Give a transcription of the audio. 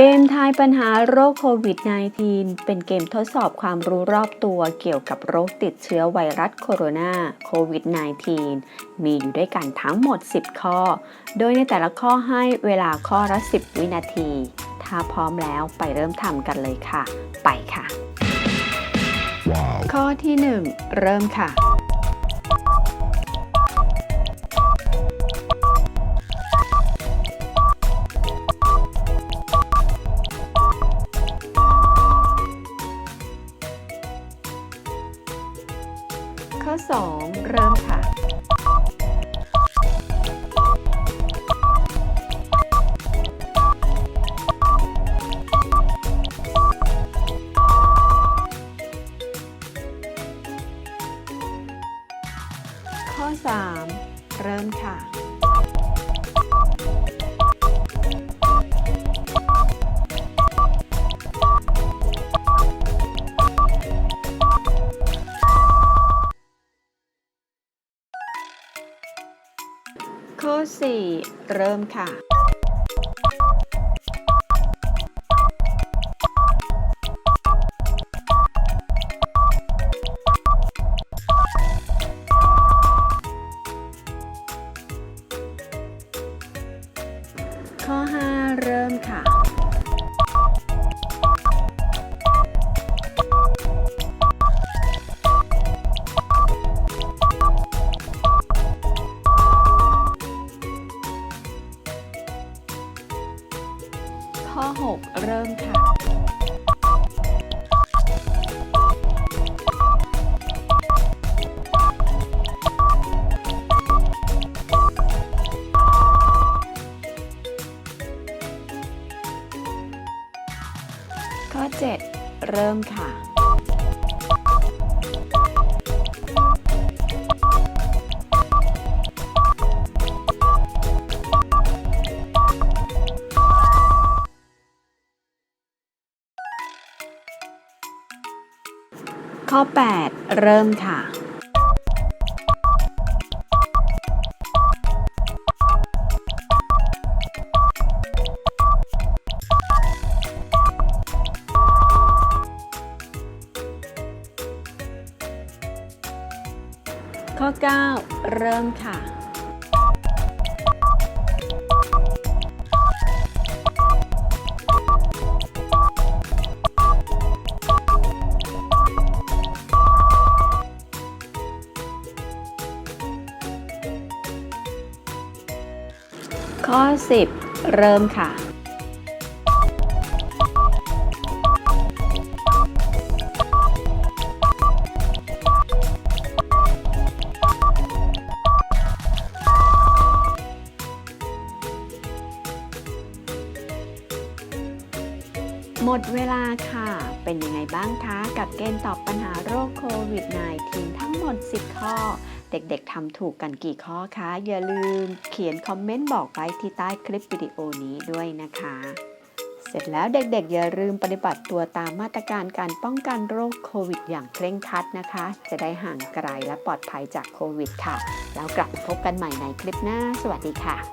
เกมทายปัญหาโรคโควิด -19 เป็นเกมทดสอบความรู้รอบตัวเกี่ยวกับโรคติดเชื้อไวรัสโคโรนาโควิด -19 มีอยู่ด้วยกันทั้งหมด 10 ข้อ โดยในแต่ละข้อให้เวลาข้อละ 10 วินาที ถ้าพร้อมแล้วไปเริ่มทำกันเลยค่ะ ไปค่ะ Wow. ข้อที่ 1 เริ่มค่ะ 2 เริ่มค่ะ ข้อ 3 เริ่มค่ะ ข้อ 4 เริ่มค่ะ ข้อ 5 เริ่มค่ะ ข้อ 6 เริ่มค่ะ ข้อ 7 เริ่มค่ะ ข้อ 8 เริ่มค่ะข้อ 9 เริ่มค่ะ ข้อ 10 เริ่มค่ะ หมดเวลาค่ะ เป็นยังไงบ้างคะ กับเกณฑ์ตอบปัญหาโรคโควิด -19 ทั้งหมด 10 ข้อ เด็กๆทำถูกกันกี่ข้อคะ อย่าลืมเขียนคอมเมนต์บอกไว้ที่ใต้คลิปวิดีโอนี้ด้วยนะคะ เสร็จแล้วเด็กๆ อย่าลืมปฏิบัติตัวตามมาตรการการป้องกันโรคโควิด อย่างเคร่งครัดนะคะ จะได้ห่างไกลและปลอดภัยจากโควิดค่ะ แล้วกลับพบกันใหม่ในคลิปหน้า สวัสดีค่ะ